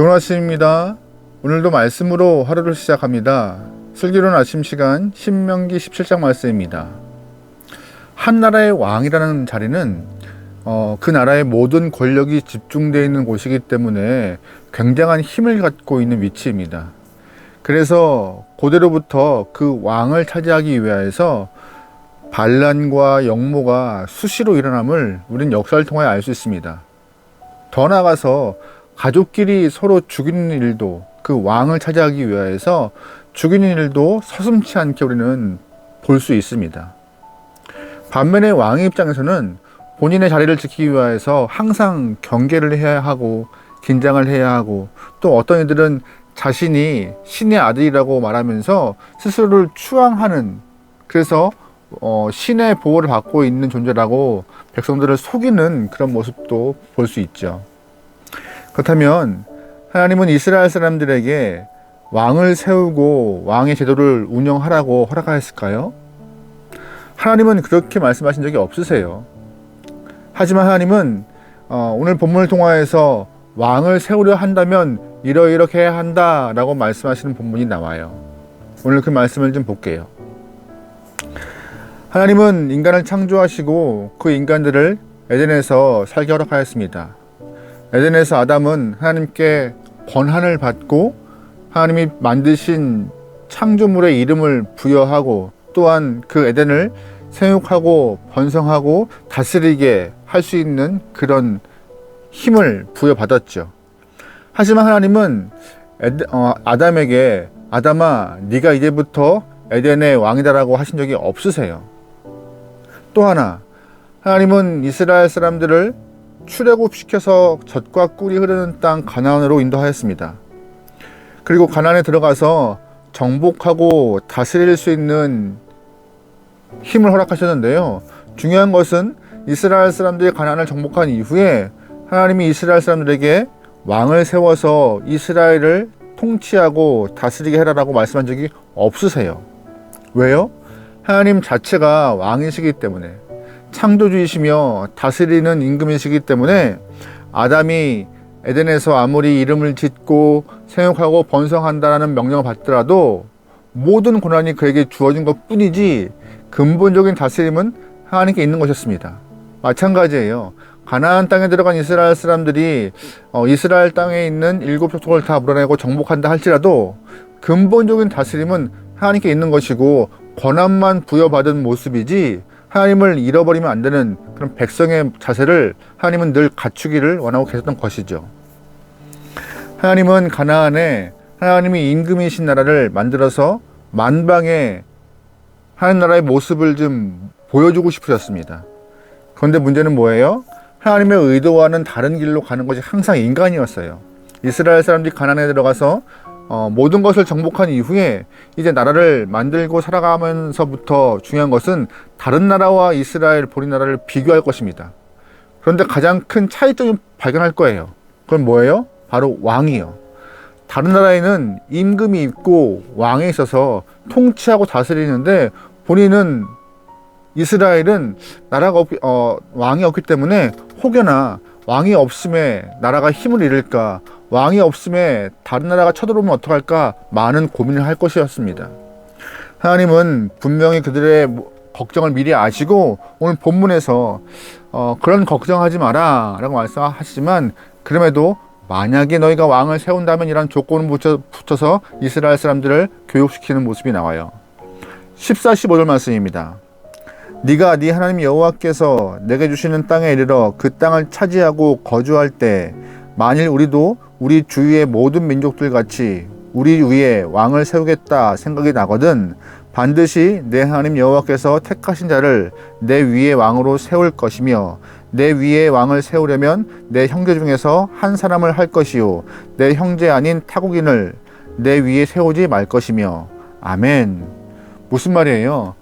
좋은 아침입니다. 오늘도 말씀으로 하루를 시작합니다. 슬기로운 아침 시간 신명기 17장 말씀입니다. 한 나라의 왕이라는 자리는 어, 그 나라의 모든 권력이 집중되어 있는 곳이기 때문에 굉장한 힘을 갖고 있는 위치입니다. 그래서 고대로부터 그 왕을 차지하기 위하여서 반란과 역모가 수시로 일어남을 우리는 역사를 통하여 알 수 있습니다. 더 나아가서 가족끼리 서로 죽이는 일도 그 왕을 차지하기 위하여서 죽이는 일도 서슴치 않게 우리는 볼 수 있습니다. 반면에 왕의 입장에서는 본인의 자리를 지키기 위해서 항상 경계를 해야 하고 긴장을 해야 하고 또 어떤 이들은 자신이 신의 아들이라고 말하면서 스스로를 추앙하는 그래서 어, 신의 보호를 받고 있는 존재라고 백성들을 속이는 그런 모습도 볼 수 있죠. 그렇다면 하나님은 이스라엘 사람들에게 왕을 세우고 왕의 제도를 운영하라고 허락하였을까요? 하나님은 그렇게 말씀하신 적이 없으세요. 하지만 하나님은 어, 오늘 본문을 통하여서 왕을 세우려 한다면 이러이렇게 해야 한다라고 말씀하시는 본문이 나와요. 오늘 그 말씀을 좀 볼게요. 하나님은 인간을 창조하시고 그 인간들을 에덴에서 살게 허락하였습니다. 에덴에서 아담은 하나님께 권한을 받고 하나님이 만드신 창조물의 이름을 부여하고 또한 그 에덴을 생육하고 번성하고 다스리게 할 수 있는 그런 힘을 부여받았죠. 하지만 하나님은 어, 아담에게 아담아 네가 이제부터 에덴의 왕이다라고 하신 적이 없으세요. 또 하나 하나님은 이스라엘 사람들을 출애굽시켜서 젖과 꿀이 흐르는 땅 가나안으로 인도하였습니다. 그리고 가나안에 들어가서 정복하고 다스릴 수 있는 힘을 허락하셨는데요. 중요한 것은 이스라엘 사람들이 가나안을 정복한 이후에 하나님이 이스라엘 사람들에게 왕을 세워서 이스라엘을 통치하고 다스리게 해라라고 말씀한 적이 없으세요. 왜요? 하나님 자체가 왕이시기 때문에 창조주이시며 다스리는 임금이시기 때문에 아담이 에덴에서 아무리 이름을 짓고 생육하고 번성한다라는 명령을 받더라도 모든 고난이 그에게 주어진 것 뿐이지 근본적인 다스림은 하나님께 있는 것이었습니다. 마찬가지예요. 가나안 땅에 들어간 이스라엘 사람들이 어, 이스라엘 땅에 있는 일곱 족속을 다 물어내고 정복한다 할지라도 근본적인 다스림은 하나님께 있는 것이고 권한만 부여받은 모습이지 하나님을 잃어버리면 안 되는 그런 백성의 자세를 하나님은 늘 갖추기를 원하고 계셨던 것이죠. 하나님은 가나안에 하나님이 임금이신 나라를 만들어서 만방에 하나님 나라의 모습을 좀 보여주고 싶으셨습니다. 그런데 문제는 뭐예요? 하나님의 의도와는 다른 길로 가는 것이 항상 인간이었어요. 이스라엘 사람들이 가나안에 들어가서 어, 모든 것을 정복한 이후에 이제 나라를 만들고 살아가면서부터 중요한 것은 다른 나라와 이스라엘 본인 나라를 비교할 것입니다. 그런데 가장 큰 차이점이 발견할 거예요. 그건 뭐예요? 바로 왕이요. 다른 나라에는 임금이 있고 왕에 있어서 통치하고 다스리는데 본인은 이스라엘은 나라가 없, 어, 왕이 없기 때문에 혹여나 왕이 없음에 나라가 힘을 잃을까 왕이 없음에 다른 나라가 쳐들어오면 어떡할까 많은 고민을 할 것이었습니다. 하나님은 분명히 그들의 걱정을 미리 아시고 오늘 본문에서 어, 그런 걱정하지 마라 라고 말씀하시지만 그럼에도 만약에 너희가 왕을 세운다면 이란 조건을 붙여, 붙여서 이스라엘 사람들을 교육시키는 모습이 나와요. 14, 15절 말씀입니다. 네가 네 하나님 여호와께서 내게 주시는 땅에 이르러 그 땅을 차지하고 거주할 때 만일 우리도 우리 주위의 모든 민족들 같이 우리 위에 왕을 세우겠다 생각이 나거든 반드시 내 하나님 여호와께서 택하신 자를 내 위에 왕으로 세울 것이며 내 위에 왕을 세우려면 내 형제 중에서 한 사람을 할 것이요 내 형제 아닌 타국인을 내 위에 세우지 말 것이며 아멘 무슨 말이에요?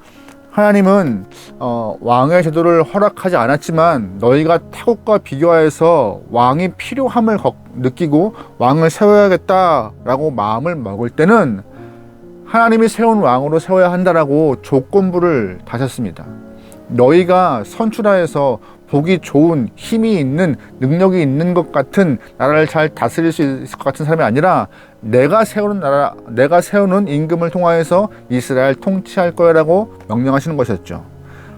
하나님은 어, 왕의 제도를 허락하지 않았지만 너희가 타국과 비교하여서 왕이 필요함을 느끼고 왕을 세워야겠다라고 마음을 먹을 때는 하나님이 세운 왕으로 세워야 한다라고 조건부를 다셨습니다. 너희가 선출하여서 보기 좋은 힘이 있는 능력이 있는 것 같은 나라를 잘 다스릴 수 있을 것 같은 사람이 아니라 내가 세우는 나라, 내가 세우는 임금을 통하여서 이스라엘 통치할 거라고 명령하시는 것이었죠.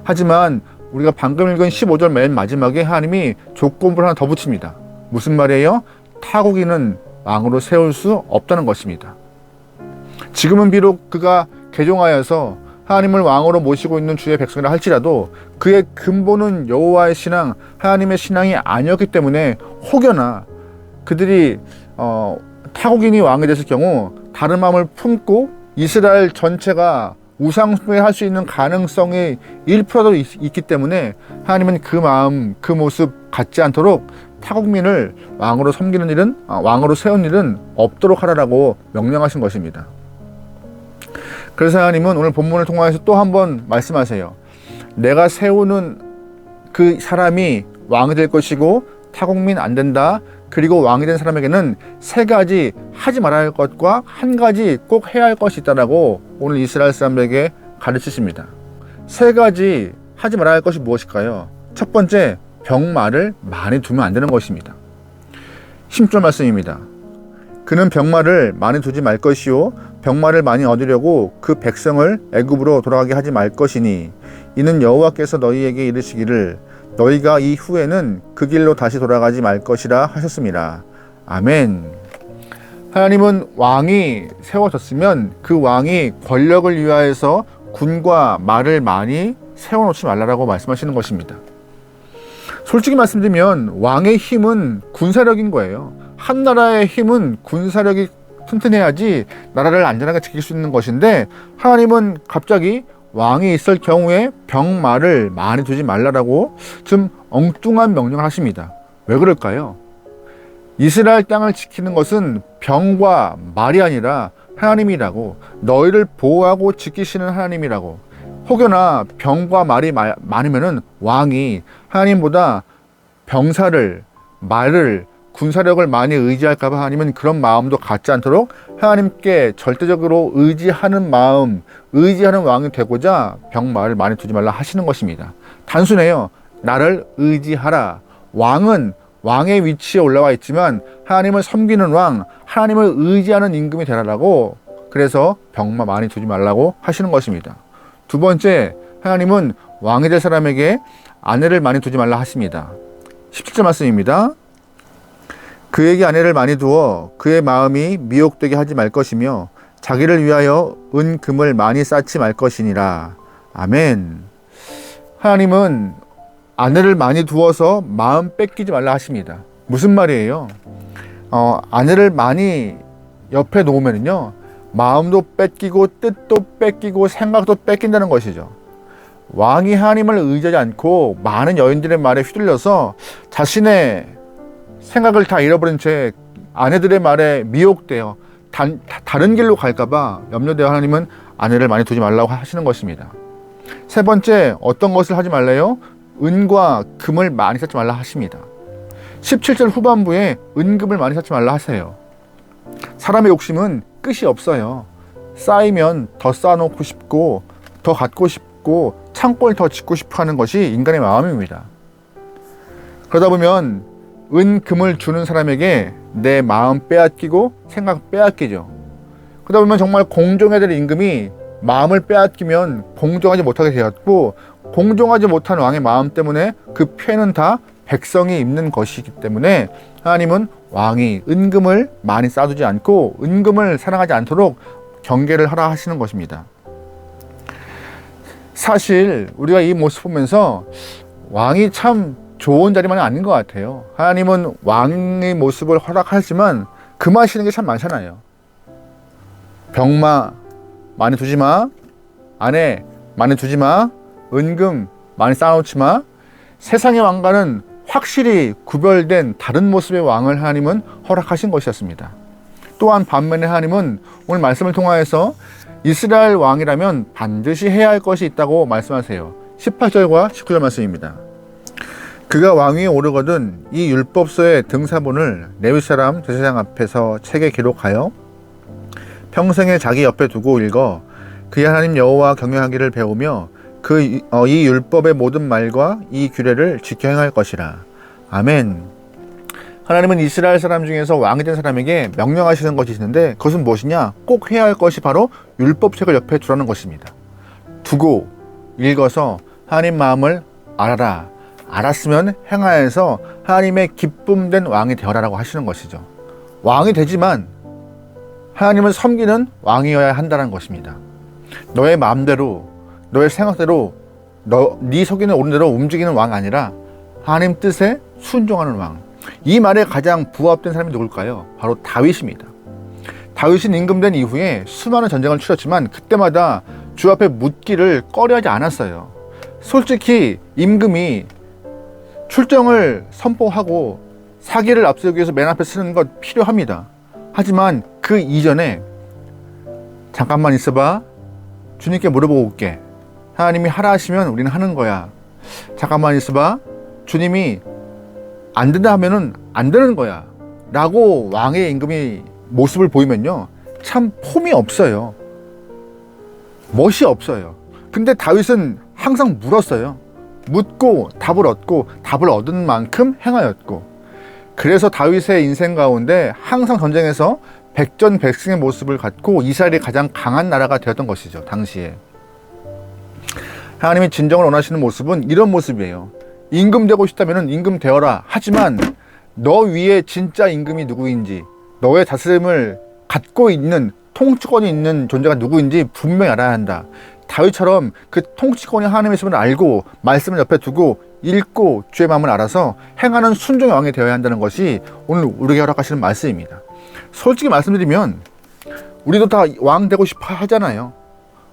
하지만 우리가 방금 읽은 15절 맨 마지막에 하나님이 조건부를 하나 더 붙입니다. 무슨 말이에요? 타국인은 왕으로 세울 수 없다는 것입니다. 지금은 비록 그가 개종하여서 하나님을 왕으로 모시고 있는 주의 백성이라 할지라도 그의 근본은 여호와의 신앙, 하나님의 신앙이 아니었기 때문에 혹여나 그들이 어, 타국인이 왕이 됐을 경우 다른 마음을 품고 이스라엘 전체가 우상숭배할 수 있는 가능성이 1%도 있, 있기 때문에 하나님은 그 마음, 그 모습 갖지 않도록 타국민을 왕으로 섬기는 일은 아, 왕으로 세운 일은 없도록 하라라고 명령하신 것입니다. 그래서 하나님은 오늘 본문을 통하여서 또 한 번 말씀하세요. 내가 세우는 그 사람이 왕이 될 것이고 타국민 안 된다. 그리고 왕이 된 사람에게는 세 가지 하지 말아야 할 것과 한 가지 꼭 해야 할 것이 있다라고 오늘 이스라엘 사람들에게 가르치십니다. 세 가지 하지 말아야 할 것이 무엇일까요? 첫 번째, 병마를 많이 두면 안 되는 것입니다. 10절 말씀입니다. 그는 병마를 많이 두지 말 것이요 병마를 많이 얻으려고 그 백성을 애굽으로 돌아가게 하지 말 것이니 이는 여호와께서 너희에게 이르시기를 너희가 이 후에는 그 길로 다시 돌아가지 말 것이라 하셨습니다. 아멘. 하나님은 왕이 세워졌으면 그 왕이 권력을 위하여서 군과 말을 많이 세워놓지 말라라고 말씀하시는 것입니다. 솔직히 말씀드리면 왕의 힘은 군사력인 거예요. 한 나라의 힘은 군사력이 튼튼해야지 나라를 안전하게 지킬 수 있는 것인데 하나님은 갑자기 왕이 있을 경우에 병마를 많이 두지 말라라고 좀 엉뚱한 명령을 하십니다. 왜 그럴까요? 이스라엘 땅을 지키는 것은 병과 말이 아니라 하나님이라고 너희를 보호하고 지키시는 하나님이라고 혹여나 병과 말이 많으면은 왕이 하나님보다 병사를 말을 군사력을 많이 의지할까봐 하나님은 그런 마음도 갖지 않도록 하나님께 절대적으로 의지하는 마음, 의지하는 왕이 되고자 병마를 많이 두지 말라 하시는 것입니다. 단순해요. 나를 의지하라. 왕은 왕의 위치에 올라와 있지만 하나님을 섬기는 왕, 하나님을 의지하는 임금이 되라라고 그래서 병마 많이 두지 말라고 하시는 것입니다. 두 번째, 하나님은 왕이 될 사람에게 아내를 많이 두지 말라 하십니다. 17절 말씀입니다. 그에게 아내를 많이 두어 그의 마음이 미혹되게 하지 말 것이며 자기를 위하여 은 금을 많이 쌓지 말 것이니라. 아멘. 하나님은 아내를 많이 두어서 마음 뺏기지 말라 하십니다. 무슨 말이에요? 어, 아내를 많이 옆에 놓으면요. 마음도 뺏기고 뜻도 뺏기고 생각도 뺏긴다는 것이죠. 왕이 하나님을 의지하지 않고 많은 여인들의 말에 휘둘려서 자신의 생각을 다 잃어버린 채 아내들의 말에 미혹되어 단, 다른 길로 갈까봐 염려되어 하나님은 아내를 많이 두지 말라고 하시는 것입니다. 세 번째, 어떤 것을 하지 말래요? 은과 금을 많이 쌓지 말라 하십니다. 17절 후반부에 은금을 많이 쌓지 말라 하세요. 사람의 욕심은 끝이 없어요. 쌓이면 더 쌓아놓고 싶고, 더 갖고 싶고, 창고를 더 짓고 싶어 하는 것이 인간의 마음입니다. 그러다 보면 은, 금을 주는 사람에게 내 마음 빼앗기고 생각 빼앗기죠. 그러다 보면 정말 공정해야 될 임금이 마음을 빼앗기면 공정하지 못하게 되었고 공정하지 못한 왕의 마음 때문에 그 패는 다 백성이 입는 것이기 때문에 하나님은 왕이 은금을 많이 쌓두지 않고 은금을 사랑하지 않도록 경계를 하라 하시는 것입니다. 사실 우리가 이 모습 보면서 왕이 참 좋은 자리만은 아닌 것 같아요. 하나님은 왕의 모습을 허락하지만 금하시는 게 참 많잖아요. 병마 많이 두지 마. 아내 많이 두지 마. 은금 많이 쌓아놓지 마. 세상의 왕과는 확실히 구별된 다른 모습의 왕을 하나님은 허락하신 것이었습니다. 또한 반면에 하나님은 오늘 말씀을 통하여서 이스라엘 왕이라면 반드시 해야 할 것이 있다고 말씀하세요. 18절과 19절 말씀입니다. 그가 왕위에 오르거든 이 율법서의 등사본을 레위 사람 제사장 앞에서 책에 기록하여 평생에 자기 옆에 두고 읽어 그의 하나님 여호와 경외하기를 배우며 그이 어, 이 율법의 모든 말과 이 규례를 지켜 행할 것이라. 아멘. 하나님은 이스라엘 사람 중에서 왕이 된 사람에게 명령하시는 것이 있는데 그것은 무엇이냐? 꼭 해야 할 것이 바로 율법책을 옆에 두라는 것입니다. 두고 읽어서 하나님 마음을 알아라. 알았으면 행하여서 하나님의 기쁨된 왕이 되어라라고 하시는 것이죠. 왕이 되지만 하나님을 섬기는 왕이어야 한다는 것입니다. 너의 마음대로 너의 생각대로 너, 네 속이는 오른 대로 움직이는 왕 아니라 하나님 뜻에 순종하는 왕. 이 말에 가장 부합된 사람이 누굴까요? 바로 다윗입니다. 다윗은 임금된 이후에 수많은 전쟁을 치렀지만 그때마다 주 앞에 묻기를 꺼려하지 않았어요. 솔직히 임금이 출정을 선포하고 사기를 앞세우기 위해서 맨 앞에 쓰는 것 필요합니다. 하지만 그 이전에 잠깐만 있어봐. 주님께 물어보고 올게. 하나님이 하라 하시면 우리는 하는 거야. 잠깐만 있어봐. 주님이 안 된다 하면은 안 되는 거야. 라고 왕의 임금이 모습을 보이면요. 참 폼이 없어요. 멋이 없어요. 근데 다윗은 항상 물었어요. 묻고 답을 얻고 답을 얻은 만큼 행하였고. 그래서 다윗의 인생 가운데 항상 전쟁에서 백전백승의 모습을 갖고 이스라엘이 가장 강한 나라가 되었던 것이죠. 당시에. 하나님이 진정을 원하시는 모습은 이런 모습이에요. 임금 되고 싶다면 임금 되어라. 하지만 너 위에 진짜 임금이 누구인지, 너의 다스림을 갖고 있는 통치권이 있는 존재가 누구인지 분명히 알아야 한다. 다윗처럼 그 통치권이 하나님의 있음을 알고 말씀을 옆에 두고 읽고 주의 마음을 알아서 행하는 순종의 왕이 되어야 한다는 것이 오늘 우리에게 허락하시는 말씀입니다. 솔직히 말씀드리면 우리도 다 왕 되고 싶어 하잖아요.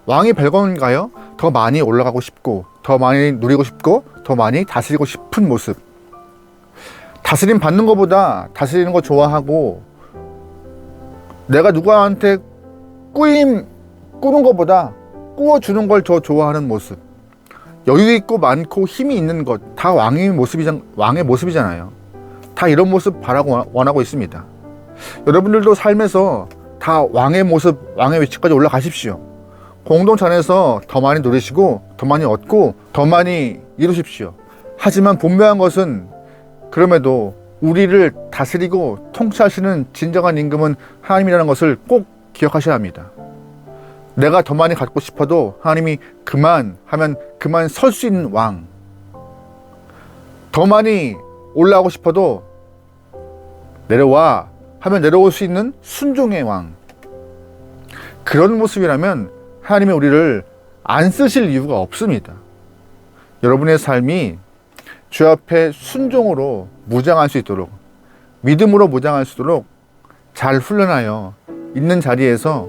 왕이 별건가요? 더 많이 올라가고 싶고, 더 많이 누리고 싶고, 더 많이 다스리고 싶은 모습. 다스림 받는 것보다 다스리는 거 좋아하고, 내가 누구한테 꾸임, 꾸는 것보다 꾸어주는 걸 더 좋아하는 모습. 여유 있고 많고 힘이 있는 것, 다 왕의 모습이잖, 왕의 모습이잖아요. 다 이런 모습 바라고 원하고 있습니다. 여러분들도 삶에서 다 왕의 모습, 왕의 위치까지 올라가십시오. 공동체 안에서 더 많이 누리시고, 더 많이 얻고, 더 많이 이루십시오. 하지만 분명한 것은 그럼에도 우리를 다스리고 통치하시는 진정한 임금은 하나님이라는 것을 꼭 기억하셔야 합니다. 내가 더 많이 갖고 싶어도 하나님이 그만 하면 그만 설 수 있는 왕. 더 많이 올라가고 싶어도 내려와 하면 내려올 수 있는 순종의 왕. 그런 모습이라면 하나님이 우리를 안 쓰실 이유가 없습니다. 여러분의 삶이 주 앞에 순종으로 무장할 수 있도록 믿음으로 무장할 수 있도록 잘 훈련하여 있는 자리에서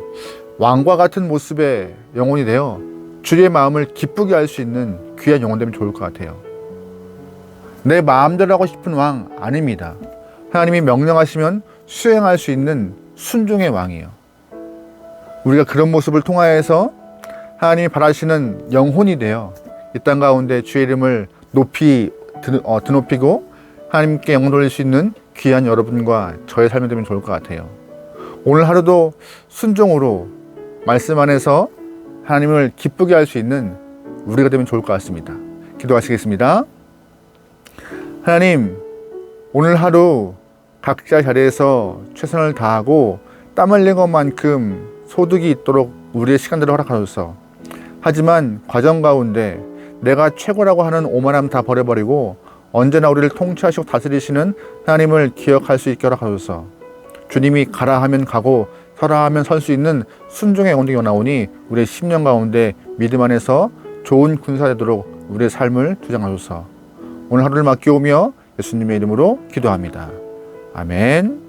왕과 같은 모습의 영혼이 되어 주의 마음을 기쁘게 할 수 있는 귀한 영혼 되면 좋을 것 같아요. 내 마음대로 하고 싶은 왕 아닙니다. 하나님이 명령하시면 수행할 수 있는 순종의 왕이에요. 우리가 그런 모습을 통하여서 하나님이 바라시는 영혼이 되어 이 땅 가운데 주의 이름을 높이 드, 어, 드높이고 하나님께 영광 돌릴 수 있는 귀한 여러분과 저의 삶이 되면 좋을 것 같아요. 오늘 하루도 순종으로 말씀 안에서 하나님을 기쁘게 할 수 있는 우리가 되면 좋을 것 같습니다. 기도하시겠습니다. 하나님, 오늘 하루 각자 자리에서 최선을 다하고 땀 흘린 것만큼 소득이 있도록 우리의 시간들을 허락하소서. 하지만 과정 가운데 내가 최고라고 하는 오만함 다 버려버리고 언제나 우리를 통치하시고 다스리시는 하나님을 기억할 수 있게 허락하소서. 주님이 가라 하면 가고 설하면 설 수 있는 순종의 영혼이 나오니 우리의 10년 가운데 믿음 안에서 좋은 군사 되도록 우리의 삶을 주장하소서. 오늘 하루를 맡기오며 예수님의 이름으로 기도합니다. 아멘.